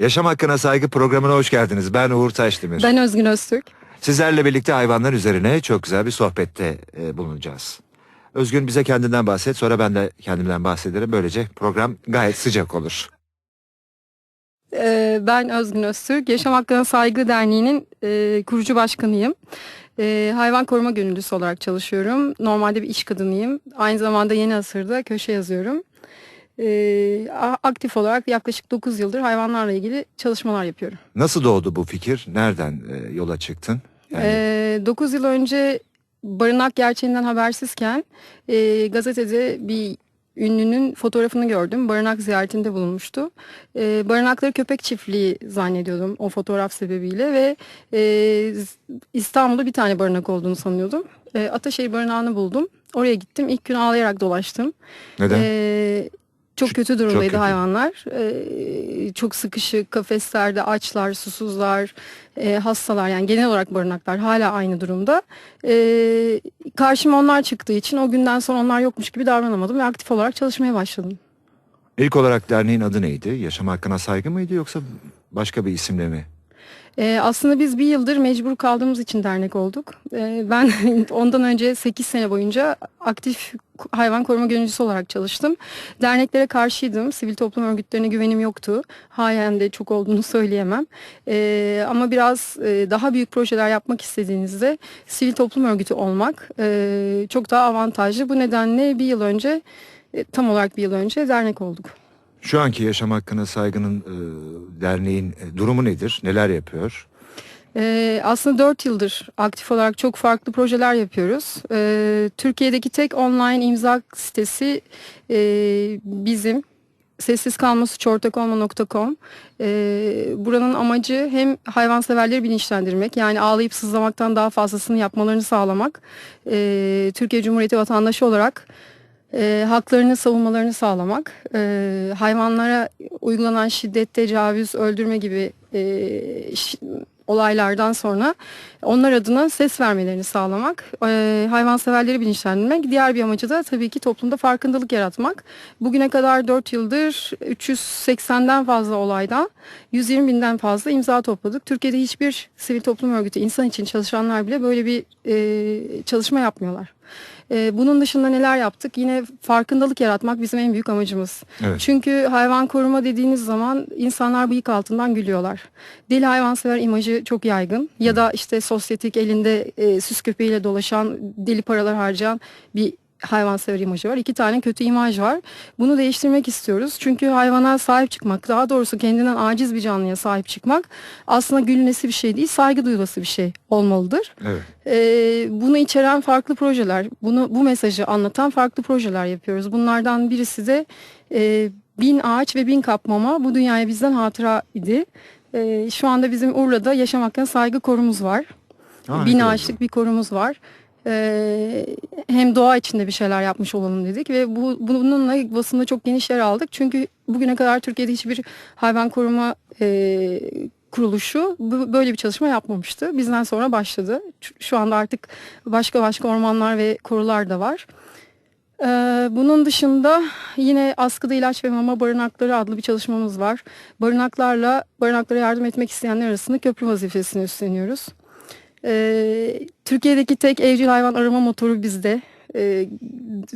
Yaşam Hakkına Saygı programına hoş geldiniz. Ben Uğur Taşdemir. Ben Özgün Öztürk. Sizlerle birlikte hayvanlar üzerine çok güzel bir sohbette e, bulunacağız. Özgün bize kendinden bahset sonra ben de kendimden bahsederim. Böylece program gayet sıcak olur. Ee, ben Özgün Öztürk. Yaşam Hakkına Saygı Derneği'nin e, kurucu başkanıyım. E, hayvan koruma gönüllüsü olarak çalışıyorum. Normalde bir iş kadınıyım. Aynı zamanda Yeni Asır'da köşe yazıyorum. E, aktif olarak yaklaşık 9 yıldır hayvanlarla ilgili çalışmalar yapıyorum. Nasıl doğdu bu fikir? Nereden e, yola çıktın? Yani, Ee, 9 yıl önce barınak gerçeğinden habersizken e, gazetede bir ünlünün fotoğrafını gördüm. Barınak ziyaretinde bulunmuştu. E, barınakları köpek çiftliği zannediyordum o fotoğraf sebebiyle ve e, İstanbul'da bir tane barınak olduğunu sanıyordum. E, Ataşehir barınağını buldum. Oraya gittim. İlk gün ağlayarak dolaştım. neden? Ee, çok kötü durumdaydı kötü. hayvanlar. Ee, çok sıkışık, kafeslerde açlar, susuzlar, e, hastalar yani genel olarak barınaklar hala aynı durumda. Ee, karşıma onlar çıktığı için o günden sonra onlar yokmuş gibi davranamadım ve aktif olarak çalışmaya başladım. İlk olarak derneğin adı neydi? Yaşam Hakkına Saygı mıydı yoksa başka bir isimle mi? Ee, aslında biz bir yıldır mecbur kaldığımız için dernek olduk. Ee, ben ondan önce 8 sene boyunca aktif hayvan koruma gönüllüsü olarak çalıştım. Derneklere karşıydım. Sivil toplum örgütlerine güvenim yoktu. Halen de çok olduğunu söyleyemem. Ee, ama biraz e, daha büyük projeler yapmak istediğinizde sivil toplum örgütü olmak e, çok daha avantajlı. Bu nedenle bir yıl önce, e, tam olarak bir yıl önce dernek olduk. Şu anki Yaşam Hakkına Saygı'nın e, derneğin e, durumu nedir? Neler yapıyor? Ee, aslında 4 yıldır aktif olarak çok farklı projeler yapıyoruz. Ee, Türkiye'deki tek online imza sitesi e, bizim sessiz kalmasuçortakolma.com ee, buranın amacı hem hayvanseverleri bilinçlendirmek yani ağlayıp sızlamaktan daha fazlasını yapmalarını sağlamak Ee, Türkiye Cumhuriyeti vatandaşı olarak e, haklarını savunmalarını sağlamak, e, hayvanlara uygulanan şiddet, tecavüz, öldürme gibi e, olaylardan sonra onlar adına ses vermelerini sağlamak, e, hayvanseverleri bilinçlendirmek. Diğer bir amacı da tabii ki toplumda farkındalık yaratmak. Bugüne kadar 4 yıldır 380'den fazla olaydan 120 binden fazla imza topladık. Türkiye'de hiçbir sivil toplum örgütü insan için çalışanlar bile böyle bir e, çalışma yapmıyorlar. E, bunun dışında neler yaptık? Yine farkındalık yaratmak bizim en büyük amacımız. Evet. Çünkü hayvan koruma dediğiniz zaman insanlar bıyık altından gülüyorlar. Deli hayvansever imajı çok yaygın. Ya da işte sosyetik elinde e, süs köpeğiyle dolaşan, deli paralar harcayan bir hayvansever imajı var. İki tane kötü imaj var. Bunu değiştirmek istiyoruz. Çünkü hayvana sahip çıkmak, daha doğrusu kendinden aciz bir canlıya sahip çıkmak aslında gülünesi bir şey değil, saygı duyulası bir şey olmalıdır. Evet. Ee, bunu içeren farklı projeler, bunu bu mesajı anlatan farklı projeler yapıyoruz. Bunlardan birisi de e, bin ağaç ve bin kapmama bu dünyaya bizden hatıra idi. Ee, şu anda bizim Urla'da yaşam hakkına saygı korumuz var. Aa, bin ağaçlık bir korumuz var. Ee, hem doğa içinde bir şeyler yapmış olalım dedik ve bu bununla basında çok geniş yer aldık. Çünkü bugüne kadar Türkiye'de hiçbir hayvan koruma e, kuruluşu böyle bir çalışma yapmamıştı. Bizden sonra başladı. Şu anda artık başka başka ormanlar ve korular da var. Ee, bunun dışında yine askıda ilaç ve mama barınakları adlı bir çalışmamız var. Barınaklarla barınaklara yardım etmek isteyenler arasında köprü vazifesini üstleniyoruz. Ee, Türkiye'deki tek evcil hayvan arama motoru bizde. Ee,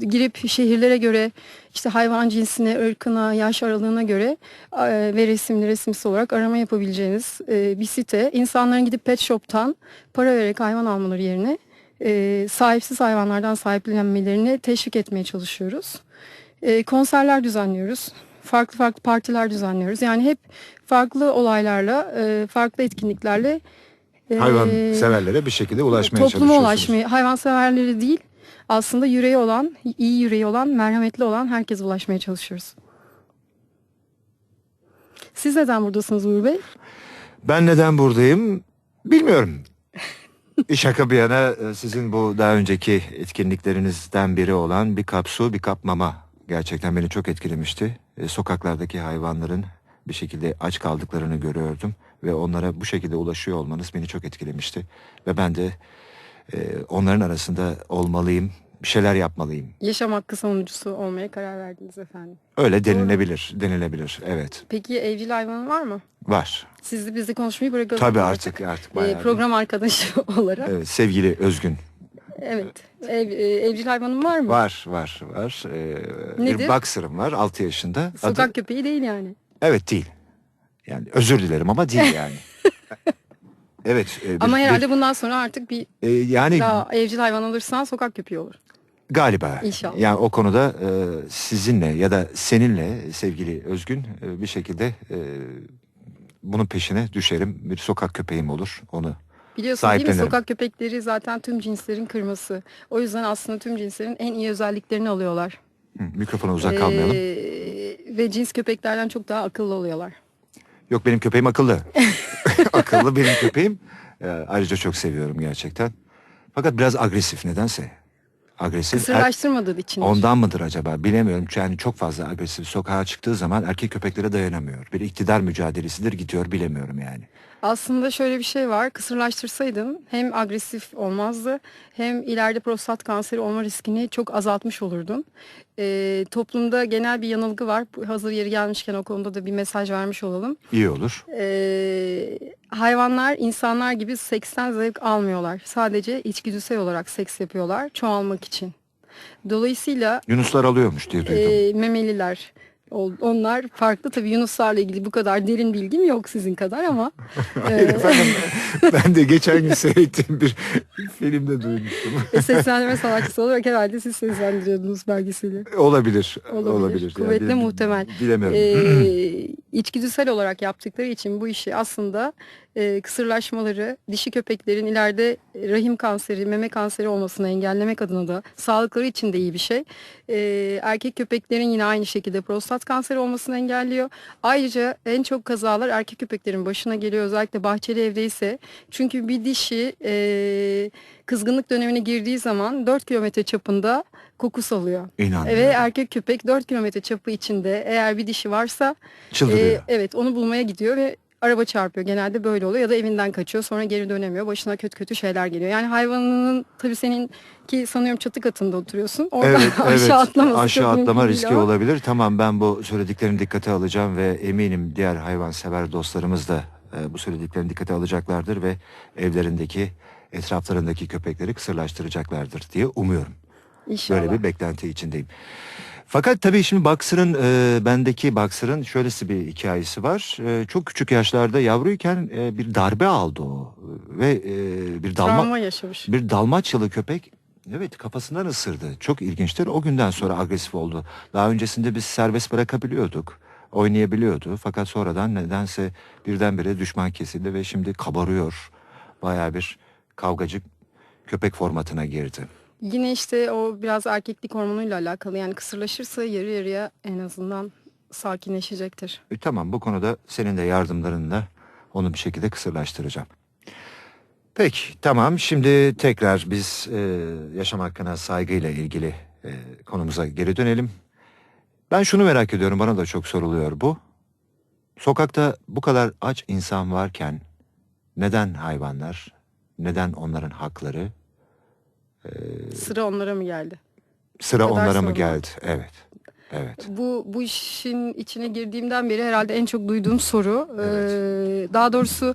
girip şehirlere göre işte hayvan cinsine, ırkına, yaş aralığına göre e, ve resimli resimsiz olarak arama yapabileceğiniz e, bir site. İnsanların gidip pet shop'tan para vererek hayvan almaları yerine e, sahipsiz hayvanlardan sahiplenmelerini teşvik etmeye çalışıyoruz. E, konserler düzenliyoruz. Farklı farklı partiler düzenliyoruz. Yani hep farklı olaylarla, e, farklı etkinliklerle e, Hayvan severlere bir şekilde ulaşmaya topluma çalışıyorsunuz. ulaşmaya, hayvanseverleri değil, aslında yüreği olan, iyi yüreği olan, merhametli olan herkese ulaşmaya çalışıyoruz. Siz neden buradasınız Uğur Bey? Ben neden buradayım bilmiyorum. Şaka bir yana e, sizin bu daha önceki etkinliklerinizden biri olan bir kap su bir kap mama gerçekten beni çok etkilemişti. E, Sokaklardaki hayvanların bir şekilde aç kaldıklarını görüyordum ve onlara bu şekilde ulaşıyor olmanız beni çok etkilemişti. Ve ben de e, onların arasında olmalıyım Bir şeyler yapmalıyım. Yaşam hakkı savunucusu olmaya karar verdiniz efendim. Öyle denilebilir, denilebilir. Evet, Peki evcil hayvanın var mı? var. Siz de bizi konuşmayı bırakalım. Tabii artık artık Ee, bayağı. bir- program arkadaşı olarak. Evet, sevgili Özgün. Evet. Ev, e, evcil hayvanın var mı? Var, var, var. Ee, Nedir? Bir boxer'ım var, 6 yaşında. Sokak Adı- köpeği değil yani. Evet değil. Yani özür dilerim ama değil yani. evet. e, bir- Ama bir- herhalde bundan sonra artık bir e, yani daha evcil hayvan alırsan sokak köpeği olur. galiba. İnşallah. Yani o konuda e, sizinle ya da seninle sevgili Özgün e, bir şekilde e, bunun peşine düşerim. Bir sokak köpeğim olur onu. Biliyorsun değil mi sokak köpekleri zaten tüm cinslerin kırması. O yüzden aslında tüm cinslerin en iyi özelliklerini alıyorlar. Hı, mikrofona uzak kalmayalım. Ee, ve cins köpeklerden çok daha akıllı oluyorlar. Yok benim köpeğim akıllı. akıllı benim köpeğim. E, ayrıca çok seviyorum gerçekten. Fakat biraz agresif nedense. Agresif. Er- Kısırlaştırmadığı için. Ondan mıdır acaba bilemiyorum. Yani çok fazla agresif sokağa çıktığı zaman erkek köpeklere dayanamıyor. Bir iktidar mücadelesidir gidiyor bilemiyorum yani. Aslında şöyle bir şey var. Kısırlaştırsaydın hem agresif olmazdı hem ileride prostat kanseri olma riskini çok azaltmış olurdun. Ee, toplumda genel bir yanılgı var. Hazır yeri gelmişken o konuda da bir mesaj vermiş olalım. İyi olur. Ee, hayvanlar insanlar gibi seksten zevk almıyorlar. Sadece içgüdüsel olarak seks yapıyorlar çoğalmak için. Dolayısıyla Yunuslar alıyormuş diye duydum. e, memeliler onlar farklı tabii Yunuslarla ilgili bu kadar derin bilgim yok sizin kadar ama e, Efendim ben de geçen gün seyrettiğim bir filmde duymuştum. e, seslendirme sanatçısı olarak herhalde siz seslendiriyordunuz belgeseli. olabilir. Olabilir. Olabilir. Kuvvetle bi- muhtemel. Bilemiyorum. Ee, içgüdüsel olarak yaptıkları için bu işi aslında e, kısırlaşmaları dişi köpeklerin ileride rahim kanseri, meme kanseri olmasını engellemek adına da sağlıkları için de iyi bir şey. Ee, erkek köpeklerin yine aynı şekilde prostat kanseri olmasını engelliyor. Ayrıca en çok kazalar erkek köpeklerin başına geliyor özellikle bahçeli evdeyse. Çünkü bir dişi e, kızgınlık dönemine girdiği zaman 4 kilometre çapında koku salıyor. İnanmıyorum. Ve erkek köpek 4 kilometre çapı içinde eğer bir dişi varsa Çıldırıyor. e, evet onu bulmaya gidiyor ve araba çarpıyor. Genelde böyle oluyor ya da evinden kaçıyor sonra geri dönemiyor. Başına kötü kötü şeyler geliyor. Yani hayvanının tabii senin ki sanıyorum çatı katında oturuyorsun. Oradan Evet, evet. aşağı atlaması Aşağı atlama riski ama. olabilir. Tamam ben bu söylediklerini dikkate alacağım ve eminim diğer hayvansever dostlarımız da e, bu söylediklerini dikkate alacaklardır ve evlerindeki etraflarındaki köpekleri kısırlaştıracaklardır diye umuyorum. İnşallah. Böyle bir beklenti içindeyim. Fakat tabii şimdi Boxer'ın e, bendeki Boxer'ın şöylesi bir hikayesi var. E, çok küçük yaşlarda yavruyken e, bir darbe aldı o ve e, bir dalma Travma yaşamış. bir dalmaçyalı köpek evet kafasından ısırdı. Çok ilginçtir. O günden sonra agresif oldu. Daha öncesinde biz serbest bırakabiliyorduk. Oynayabiliyordu. Fakat sonradan nedense birdenbire düşman kesildi ve şimdi kabarıyor. Bayağı bir kavgacı köpek formatına girdi. Yine işte o biraz erkeklik hormonuyla alakalı. Yani kısırlaşırsa yarı yarıya en azından sakinleşecektir. E, tamam bu konuda senin de yardımlarınla onu bir şekilde kısırlaştıracağım. Peki tamam şimdi tekrar biz e, yaşam hakkına saygıyla ilgili e, konumuza geri dönelim. Ben şunu merak ediyorum bana da çok soruluyor bu. Sokakta bu kadar aç insan varken neden hayvanlar, neden onların hakları Sıra onlara mı geldi? sıra onlara mı geldi? Evet. Evet. Bu bu işin içine girdiğimden beri herhalde en çok duyduğum soru. Evet. eee, daha doğrusu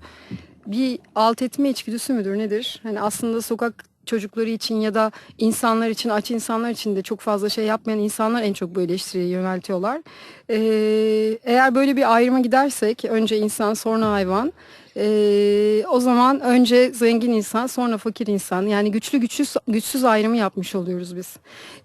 bir alt etme içgüdüsü müdür nedir? Hani aslında sokak çocukları için ya da insanlar için aç insanlar için de çok fazla şey yapmayan insanlar en çok bu eleştiriye yöneltiyorlar. Eee, eğer böyle bir ayrıma gidersek önce insan sonra hayvan. Eee, o zaman önce zengin insan sonra fakir insan yani güçlü güçsüz güçsüz ayrımı yapmış oluyoruz biz.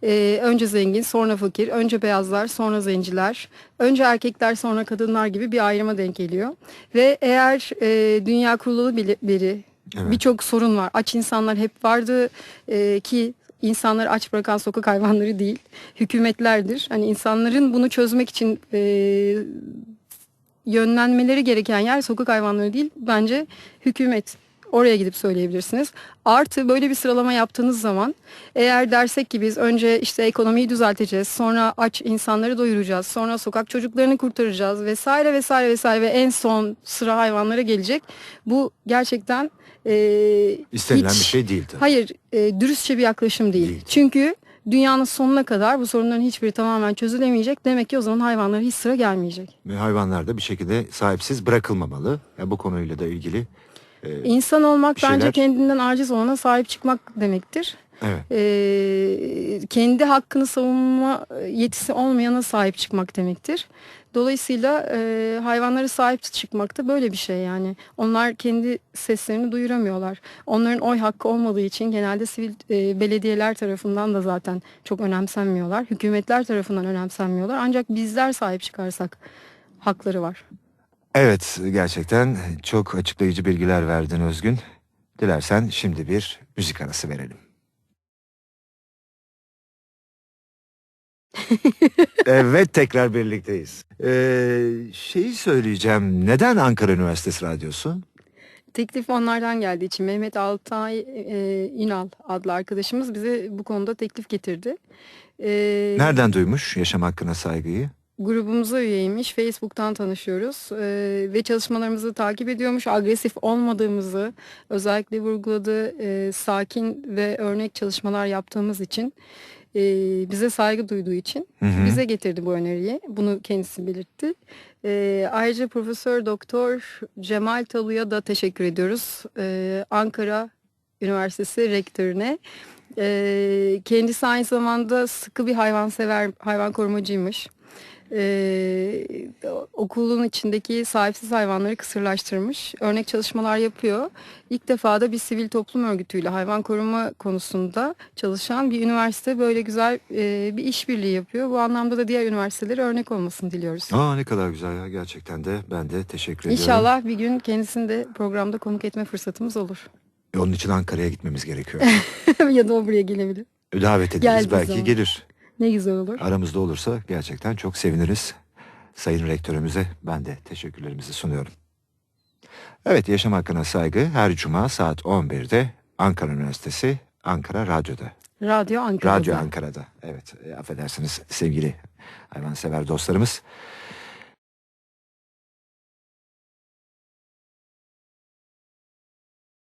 Ee, önce zengin, sonra fakir, önce beyazlar, sonra zenciler, önce erkekler, sonra kadınlar gibi bir ayrıma denk geliyor. Ve eğer e, dünya kurulalı bile- beri Evet. birçok sorun var. Aç insanlar hep vardı e, ki insanları aç bırakan sokak hayvanları değil, hükümetlerdir. Hani insanların bunu çözmek için e, yönlenmeleri gereken yer sokak hayvanları değil, bence hükümet. Oraya gidip söyleyebilirsiniz. Artı böyle bir sıralama yaptığınız zaman eğer dersek ki biz önce işte ekonomiyi düzelteceğiz, sonra aç insanları doyuracağız, sonra sokak çocuklarını kurtaracağız vesaire vesaire vesaire ve en son sıra hayvanlara gelecek. Bu gerçekten e, İstenilen hiç- bir şey değildi. Hayır, e, dürüstçe bir yaklaşım değil. Değil. Çünkü dünyanın sonuna kadar bu sorunların hiçbiri tamamen çözülemeyecek. Demek ki o zaman hayvanlara hiç sıra gelmeyecek. Ve hayvanlar da bir şekilde sahipsiz bırakılmamalı. Ya bu konuyla da ilgili. e, İnsan olmak şeyler- bence kendinden aciz olana sahip çıkmak demektir. evet. Ee, kendi hakkını savunma yetisi olmayana sahip çıkmak demektir. Dolayısıyla e, hayvanlara sahip çıkmak da böyle bir şey yani. Onlar kendi seslerini duyuramıyorlar. Onların oy hakkı olmadığı için genelde sivil e, belediyeler tarafından da zaten çok önemsenmiyorlar. Hükümetler tarafından önemsenmiyorlar. Ancak bizler sahip çıkarsak hakları var. Evet gerçekten çok açıklayıcı bilgiler verdin Özgün. Dilersen şimdi bir müzik arası verelim. evet tekrar birlikteyiz. Ee, şeyi söyleyeceğim. Neden Ankara Üniversitesi Radyosu? Teklif onlardan geldiği için Mehmet Altay e, İnal adlı arkadaşımız bize bu konuda teklif getirdi. E, Nereden duymuş yaşam hakkına saygıyı? grubumuza üyeymiş. Facebook'tan tanışıyoruz e, ve çalışmalarımızı takip ediyormuş. Agresif olmadığımızı özellikle vurguladığı e, sakin ve örnek çalışmalar yaptığımız için e, bize saygı duyduğu için Hı hı. bize getirdi bu öneriyi. Bunu kendisi belirtti. E, ayrıca Profesör Doktor Cemal Talu'ya da teşekkür ediyoruz. E, Ankara Üniversitesi rektörüne. E, kendisi aynı zamanda sıkı bir hayvansever, hayvan korumacıymış. Ee, okulun içindeki sahipsiz hayvanları kısırlaştırmış. Örnek çalışmalar yapıyor. İlk defa da bir sivil toplum örgütüyle hayvan koruma konusunda çalışan bir üniversite böyle güzel e, bir işbirliği yapıyor. Bu anlamda da diğer üniversitelere örnek olmasını diliyoruz. Aa ne kadar güzel ya gerçekten de ben de teşekkür ediyorum. İnşallah bir gün kendisini de programda konuk etme fırsatımız olur. E, Onun için Ankara'ya gitmemiz gerekiyor. ya da o buraya gelebilir. Davet ederiz Geldiği belki zaman. gelir. Ne güzel olur. Aramızda olursa gerçekten çok seviniriz. Sayın Rektörümüze ben de teşekkürlerimizi sunuyorum. Evet Yaşam Hakkına Saygı her cuma saat 11'de Ankara Üniversitesi Ankara Radyo'da. Radyo Ankara'da. Radyo Ankara'da. Evet e, affedersiniz sevgili hayvansever dostlarımız.